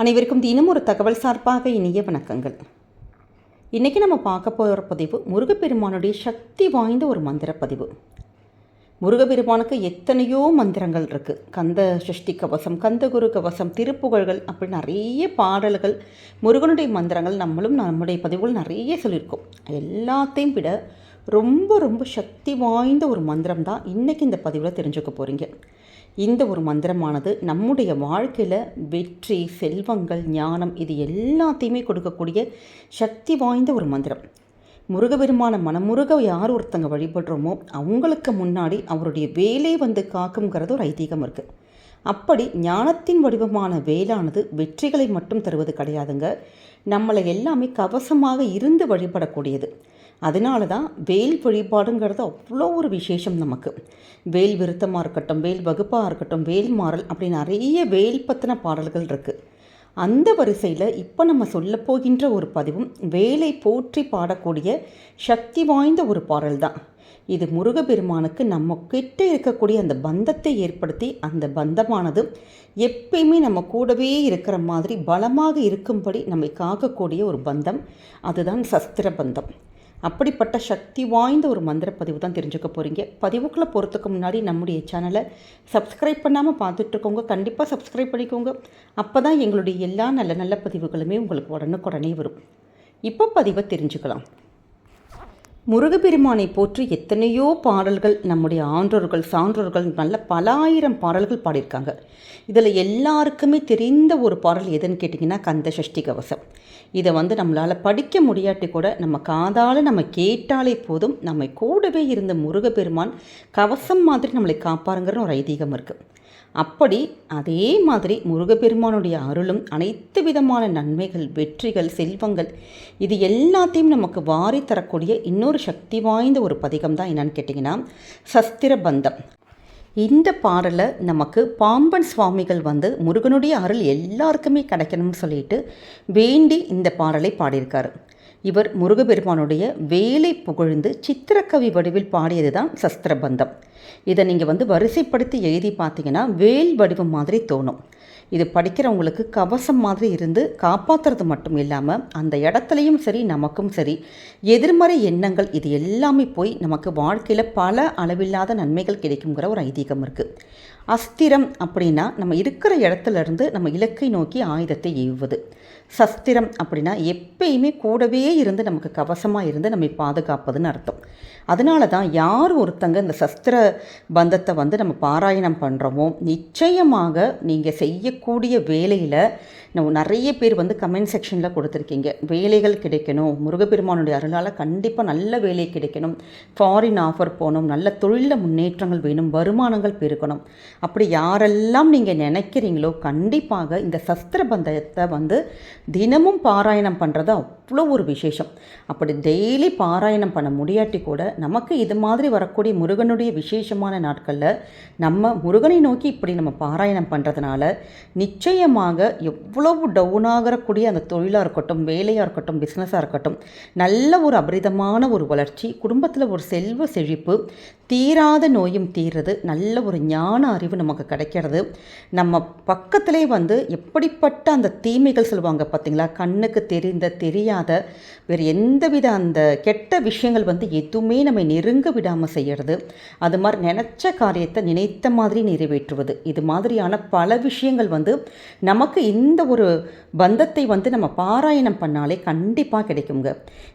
அனைவருக்கும் தினம் ஒரு தகவல் சார்பாக இனிய வணக்கங்கள். இன்றைக்கி நம்ம பார்க்க போகிற பதிவு முருகப்பெருமானுடைய சக்தி வாய்ந்த ஒரு மந்திர பதிவு. முருகப்பெருமானுக்கு எத்தனையோ மந்திரங்கள் இருக்குது கந்த சஷ்டி கவசம் கந்தகுரு கவசம் திருப்புகழ்கள் அப்படி நிறைய பாடல்கள் முருகனுடைய மந்திரங்கள் நம்மளும் நம்முடைய பதிவுகள் நிறைய சொல்லியிருக்கோம். எல்லாத்தையும் விட ரொம்ப ரொம்ப சக்தி வாய்ந்த ஒரு மந்திரம் தான் இன்றைக்கி இந்த பதிவில் தெரிஞ்சுக்க போகிறீங்க இந்த ஒரு மந்திரமானது நம்முடைய வாழ்க்கையில் வெற்றி செல்வங்கள் ஞானம் இது எல்லாத்தையுமே கொடுக்கக்கூடிய சக்தி வாய்ந்த ஒரு மந்திரம். முருகபெருமான மனமுருக யார் ஒருத்தங்க வழிபடுறோமோ அவங்களுக்கு முன்னாடி அவருடைய வேலை வந்து காக்குங்கிறது ஒரு ஐதீகம் இருக்குது அப்படி ஞானத்தின் வடிவமான வேலானது வெற்றிகளை மட்டும் தருவது கிடையாதுங்க. நம்மளை எல்லாமே கவசமாக இருந்து வழிபடக்கூடியது. அதனால தான் வேல் வழிபாடுங்கிறது அவ்வளோ ஒரு விசேஷம் நமக்கு. வேல் விருத்தமாக இருக்கட்டும் வேல் வகுப்பாக இருக்கட்டும் வேல் மாறல் அப்படி நிறைய வேல் பற்றின பாடல்கள் இருக்குது அந்த வரிசையில் இப்போ நம்ம சொல்ல போகின்ற ஒரு பதிவும் வேலை போற்றி பாடக்கூடிய சக்தி வாய்ந்த ஒரு பாடல் தான் இது முருகப்பெருமானுக்கு நம்ம கிட்ட இருக்கக்கூடிய அந்த பந்தத்தை ஏற்படுத்தி அந்த பந்தமானது எப்பயுமே நம்ம கூடவே இருக்கிற மாதிரி பலமாக இருக்கும்படி நம்மை காக்கக்கூடிய ஒரு பந்தம். அதுதான் சஸ்திர பந்தம். அப்படிப்பட்ட சக்தி வாய்ந்த ஒரு மந்திர பதிவு தான் தெரிஞ்சுக்க போகிறீங்க பதிவுக்குள்ளே போகிறதுக்கு முன்னாடி நம்முடைய சேனலை சப்ஸ்கிரைப் பண்ணாமல் பார்த்துட்ருக்கோங்க. கண்டிப்பாக சப்ஸ்கிரைப் பண்ணிக்கோங்க. அப்போ தான் எங்களுடைய எல்லா நல்ல நல்ல பதிவுகளுமே உங்களுக்கு உடனுக்குடனே வரும். இப்போ பதிவை தெரிஞ்சுக்கலாம். முருகப்பெருமானை போற்றி எத்தனையோ பாடல்கள் நம்முடைய ஆன்றோர்கள் சான்றோர்கள் நல்ல பல ஆயிரம் பாடல்கள் பாடியிருக்காங்க. இதில் எல்லாருக்குமே தெரிந்த ஒரு பாடல் எதுன்னு கேட்டிங்கன்னா கந்த சஷ்டி கவசம். இதை வந்து நம்மளால் படிக்க முடியாட்டி கூட நம்ம காதால் நம்ம கேட்டாலே போதும் நம்ம கூடவே இருந்த முருகப்பெருமான் கவசம் மாதிரி நம்மளை காப்பாருங்கிற ஒரு ஐதீகம் இருக்குது அப்படி அதே மாதிரி முருகப்பெருமானுடைய அருளும் அனைத்து விதமான நன்மைகள் வெற்றிகள் செல்வங்கள் இது எல்லாத்தையும் நமக்கு வாரி தரக்கூடிய இன்னொரு சக்தி வாய்ந்த ஒரு பதிகம் தான் என்னன்னு கேட்டிங்கன்னா சஸ்திர பந்தம். இந்த பாடலை நமக்கு பாம்பன் சுவாமிகள் வந்து முருகனுடைய அருள் எல்லாருக்குமே கிடைக்கணும்னு சொல்லிட்டு வேண்டி இந்த பாடலை பாடியிருக்காரு. இவர் முருகப்பெருமானுடைய வேலை புகழ்ந்து சித்திரக்கவி வடிவில் பாடியது தான் சஸ்திரபந்தம். இதை நீங்கள் வந்து வரிசைப்படுத்தி எழுதி பார்த்தீங்கன்னா வேல் வடிவம் மாதிரி தோணும். இது படிக்கிறவங்களுக்கு கவசம் மாதிரி இருந்து காப்பாற்றுறது மட்டும் இல்லாமல் அந்த இடத்துலையும் சரி நமக்கும் சரி எதிர்மறை எண்ணங்கள் இது எல்லாமே போய் நமக்கு வாழ்க்கையில் பல அளவில்லாத நன்மைகள் கிடைக்குங்கிற ஒரு ஐதீகம் இருக்குது அஸ்திரம் அப்படின்னா நம்ம இருக்கிற இடத்துல இருந்து நம்ம இலக்கை நோக்கி ஆயுதத்தை ஏவுவது சஸ்திரம் அப்படின்னா எப்பயுமே கூடவே இருந்து நமக்கு கவசமாக இருந்து நம்மை பாதுகாப்பதுன்னு அர்த்தம். அதனால தான் யார் ஒருத்தங்க இந்த சஸ்திர பந்தத்தை வந்து நம்ம பாராயணம் பண்ணுறோமோ நிச்சயமாக நீங்கள் செய்யக்கூடிய வேலையில் நான் நிறைய பேர் வந்து கமெண்ட் செக்ஷனில் கொடுத்துருக்கீங்க. வேலைகள் கிடைக்கணும். முருகப்பெருமானுடைய அருளால் கண்டிப்பாக நல்ல வேலை கிடைக்கணும். ஃபாரின் ஆஃபர் போகணும். நல்ல தொழிலில் முன்னேற்றங்கள் வேணும். வருமானங்கள் பெருக்கணும். அப்படி யாரெல்லாம் நீங்கள் நினைக்கிறீங்களோ கண்டிப்பாக இந்த சஸ்திர பந்தயத்தை வந்து தினமும் பாராயணம் பண்ணுறது அவ்வளோ ஒரு விசேஷம். அப்படி டெய்லி பாராயணம் பண்ண முடியாட்டி கூட நமக்கு இது மாதிரி வரக்கூடிய முருகனுடைய விசேஷமான நாட்களில் நம்ம முருகனை நோக்கி இப்படி நம்ம பாராயணம் பண்ணுறதுனால நிச்சயமாக எவ்வளோ எவ்வளவு டவுன் அந்த தொழிலாக இருக்கட்டும் வேலையாக இருக்கட்டும் பிஸ்னஸாக இருக்கட்டும் நல்ல ஒரு அபரிதமான ஒரு வளர்ச்சி குடும்பத்தில் ஒரு செல்வ செழிப்பு தீராத நோயும் தீர்றது நல்ல ஒரு ஞான அறிவு நமக்கு கிடைக்கிறது. நம்ம பக்கத்திலே வந்து எப்படிப்பட்ட அந்த தீமைகள் சொல்லுவாங்க பார்த்தீங்களா? கண்ணுக்கு தெரிந்த தெரியாத வேறு எந்தவித அந்த கெட்ட விஷயங்கள் வந்து எதுவுமே நம்ம நெருங்க விடாமல் செய்கிறது அது மாதிரி நினச்ச காரியத்தை நினைத்த மாதிரி நிறைவேற்றுவது. இது மாதிரியான பல விஷயங்கள் வந்து நமக்கு இந்த ஒரு பந்தத்தை வந்து நம்ம பாராயணம் பண்ணாலே கண்டிப்பாக கிடைக்குங்க.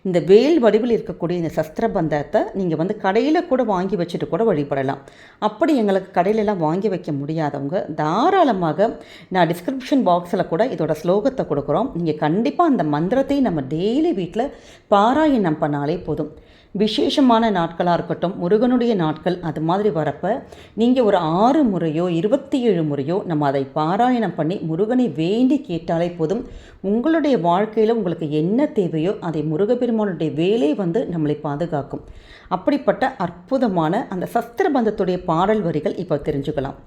இந்த வேல் வடிவில் இருக்கக்கூடிய இந்த சஸ்திர பந்தத்தை நீங்கள் வந்து கடையில் கூட வாங்கி வச்சுட்டு கூட வழிபடலாம். அப்படி எங்களுக்கு கடையிலலாம் வாங்கி வைக்க முடியாதவங்க தாராளமாக நான் டிஸ்கிரிப்ஷன் பாக்ஸில் கூட இதோட ஸ்லோகத்தை கொடுக்குறோம். நீங்கள் கண்டிப்பாக அந்த மந்திரத்தை நம்ம டெய்லி வீட்டில் பாராயணம் பண்ணாலே போதும். விசேஷமான நாட்களாக இருக்கட்டும் முருகனுடைய நாட்கள் அது மாதிரி வரப்போ நீங்கள் ஒரு ஆறு முறையோ இருபத்தி ஏழு முறையோ நம்ம அதை பாராயணம் பண்ணி முருகனை வேண்டி கேட்டாலே போதும். உங்களுடைய வாழ்க்கையில் உங்களுக்கு என்ன தேவையோ அதை முருகப்பெருமானுடைய வேலை வந்து நம்மளை பாதுகாக்கும். அப்படிப்பட்ட அற்புதமான அந்த சஸ்திரபந்தத்துடைய பாடல் வரிகள் இப்போ தெரிஞ்சுக்கலாம்.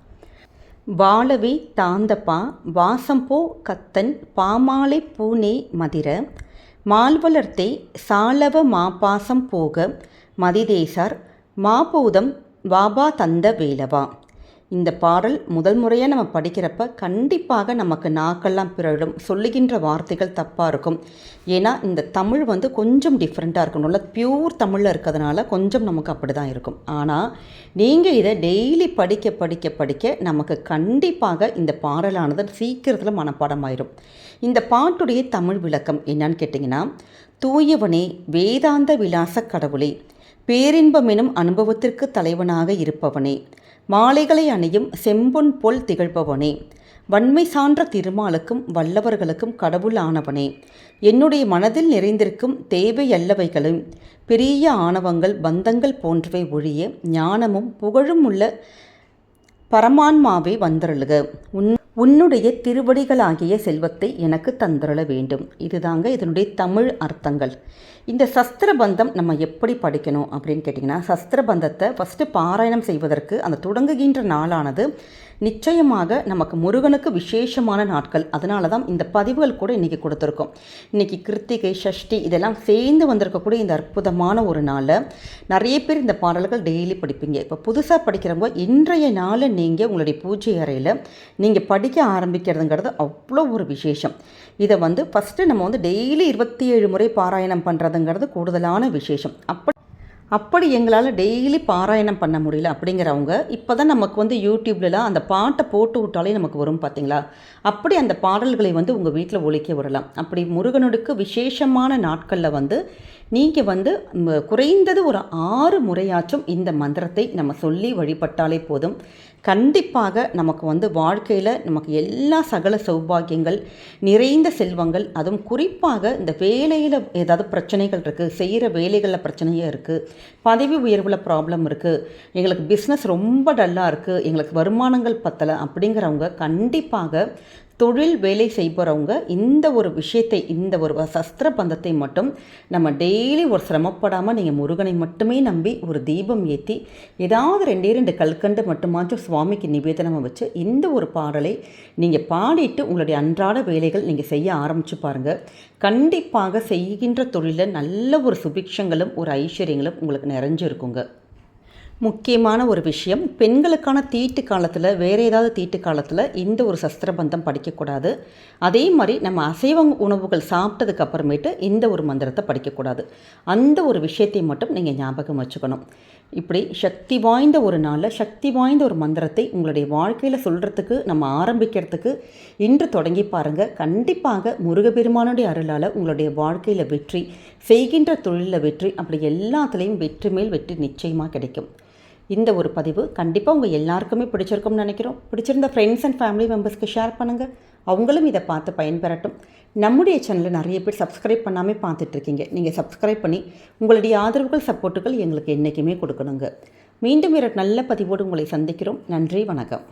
வாழவே தாந்தப்பா வாசம்போ கத்தன் பாமாலை பூனே மதிர மால்வளர்த்தே சாலவ மாபாசம் போக மதிதேசார் மாபூதம் வாபா தந்த வேலவா. இந்த பாடல் முதல் முறையாக நம்ம படிக்கிறப்ப கண்டிப்பாக நமக்கு நாக்கெல்லாம் பிறடும் சொல்லுகின்ற வார்த்தைகள் தப்பாக இருக்கும். ஏன்னா இந்த தமிழ் வந்து கொஞ்சம் டிஃப்ரெண்ட்டாக இருக்கணும்ல பியூர் தமிழில் இருக்கிறதுனால கொஞ்சம் நமக்கு அப்படி தான் இருக்கும். ஆனால் நீங்கள் இதை டெய்லி படிக்க படிக்க படிக்க நமக்கு கண்டிப்பாக இந்த பாடலானது சீக்கிரத்தில் மனப்பாடமாயிரும். இந்த பாட்டுடைய தமிழ் விளக்கம் என்னன்னு கேட்டிங்கன்னா தூயவனே வேதாந்த விலாச கடவுளே பேரின்பமெனும் அனுபவத்திற்கு தலைவனாக இருப்பவனே மாலைகளை அணியும் செம்பொன் போல் திகழ்பவனே. வன்மை சான்ற திருமாலுக்கும் வல்லவர்களுக்கும் கடவுள் ஆனவனே என்னுடைய மனதில் நிறைந்திருக்கும் தேவையல்லவைகளும் பெரிய ஆணவங்கள் பந்தங்கள் போன்றவை ஒழிய ஞானமும் புகழும் உள்ள பரமான்மாவே வந்தருளுக. உன் உன்னுடைய திருவடிகளாகிய செல்வத்தை எனக்கு தந்தருள வேண்டும். இதுதாங்க இதனுடைய தமிழ் அர்த்தங்கள். இந்த சஸ்திரபந்தம் நம்ம எப்படி படிக்கணும் அப்படின்னு கேட்டிங்கன்னா சஸ்திரபந்தத்தை ஃபஸ்ட்டு பாராயணம் செய்வதற்கு அந்த தொடங்குகின்ற நாளானது நிச்சயமாக நமக்கு முருகனுக்கு விசேஷமான நாட்கள். அதனால தான் இந்த பதிவுகள் கூட இன்றைக்கி கொடுத்துருக்கோம். இன்றைக்கி கிருத்திகை சஷ்டி இதெல்லாம் சேர்ந்து வந்திருக்கக்கூடிய இந்த அற்புதமான ஒரு நாளில் நிறைய பேர் இந்த பாடல்கள் டெய்லி படிப்பீங்க. இப்போ புதுசாக படிக்கிறவங்க இன்றைய நாளில் நீங்கள் உங்களுடைய பூஜை அறையில் நீங்கள் படிக்க ஆரம்பிக்கிறதுங்கிறது அவ்வளோ ஒரு விசேஷம். இதை வந்து ஃபஸ்ட்டு நம்ம வந்து டெய்லி இருபத்தி ஏழு முறை பாராயணம் பண்ணுறதுங்கிறது கூடுதலான விசேஷம். அப்படி அப்படி எங்களால் டெய்லி பாராயணம் பண்ண முடியல அப்படிங்கிறவங்க இப்போ தான் நமக்கு வந்து யூடியூப்லலாம் அந்த பாட்டை போட்டு விட்டாலே நமக்கு வரும் பார்த்தீங்களா அப்படி அந்த பாடல்களை வந்து உங்கள் வீட்டில் ஒழிக்க விடலாம். அப்படி முருகனுக்கு விசேஷமான நாட்களில் வந்து நீங்கள் வந்து குறைந்தது ஒரு ஆறு முறையாச்சும் இந்த மந்திரத்தை நம்ம சொல்லி வழிபட்டாலே போதும். கண்டிப்பாக நமக்கு வந்து வாழ்க்கையில் நமக்கு எல்லா சகல சௌபாகியங்கள் நிறைந்த செல்வங்கள் அதுவும் குறிப்பாக இந்த வேலையில் ஏதாவது பிரச்சனைகள் இருக்குது செய்கிற வேலைகளில் பிரச்சனையாக இருக்குது பதவி உயர்வில் ப்ராப்ளம் இருக்குது எங்களுக்கு பிஸ்னஸ் ரொம்ப டல்லாக இருக்குது எங்களுக்கு வருமானங்கள் பத்தலை அப்படிங்கிறவங்க கண்டிப்பாக தொழில் வேலை செய்பவங்க இந்த ஒரு விஷயத்தை இந்த ஒரு சஸ்திர பந்தத்தை மட்டும் நம்ம டெய்லி ஒரு சிரமப்படாமல் நீங்கள் முருகனை மட்டுமே நம்பி ஒரு தீபம் ஏற்றி ஏதாவது ரெண்டே ரெண்டு கல்கண்டு மட்டுமாச்சும் சுவாமிக்கு நிவேதனமாக வச்சு இந்த ஒரு பாடலை நீங்கள் பாடிட்டு உங்களுடைய அன்றாட வேலைகள் நீங்கள் செய்ய ஆரம்பித்து பாருங்கள் கண்டிப்பாக செய்கின்ற தொழிலில் நல்ல ஒரு சுபிக்ஷங்களும் ஒரு ஐஸ்வர்யங்களும் உங்களுக்கு நிறைஞ்சிருக்குங்க. முக்கியமான ஒரு விஷயம் பெண்களுக்கான தீட்டு காலத்தில் வேறு ஏதாவது தீட்டு காலத்தில் இந்த ஒரு சஸ்திரபந்தம் படிக்கக்கூடாது. அதே மாதிரி நம்ம அசைவ உணவுகள் சாப்பிட்டதுக்கு அப்புறமேட்டு இந்த ஒரு மந்திரத்தை படிக்கக்கூடாது. அந்த ஒரு விஷயத்தை மட்டும் நீங்கள் ஞாபகம் வச்சுக்கணும். இப்படி சக்தி வாய்ந்த ஒரு நாளில் சக்தி வாய்ந்த ஒரு மந்திரத்தை உங்களுடைய வாழ்க்கையில் சொல்கிறதுக்கு நம்ம ஆரம்பிக்கிறதுக்கு இன்று தொடங்கி பாருங்கள் கண்டிப்பாக முருகப்பெருமானுடைய அருளால் உங்களுடைய வாழ்க்கையில் வெற்றி செய்கின்ற தொழிலில் வெற்றி அப்படி எல்லாத்துலேயும் வெற்றி மேல் வெற்றி நிச்சயமாக கிடைக்கும். இந்த ஒரு பதிவு கண்டிப்பாக உங்கள் எல்லாருக்குமே பிடிச்சிருக்கும்னு நினைக்கிறோம். பிடிச்சிருந்த ஃப்ரெண்ட்ஸ் அண்ட் ஃபேமிலி மெம்பர்ஸ்க்கு ஷேர் பண்ணுங்கள் அவங்களும் இதை பார்த்து பயன்பெறட்டும். நம்முடைய சேனலில் நிறைய பேர் சப்ஸ்கிரைப் பண்ணாமல் பார்த்துட்ருக்கீங்க நீங்கள் சப்ஸ்கிரைப் பண்ணி உங்களுடைய ஆதரவுகள் சப்போர்ட்டுகள் எங்களுக்கு என்றைக்குமே கொடுக்கணுங்க. மீண்டும் ஒரு நல்ல பதிவோடு உங்களை சந்திக்கிறோம். நன்றி வணக்கம்.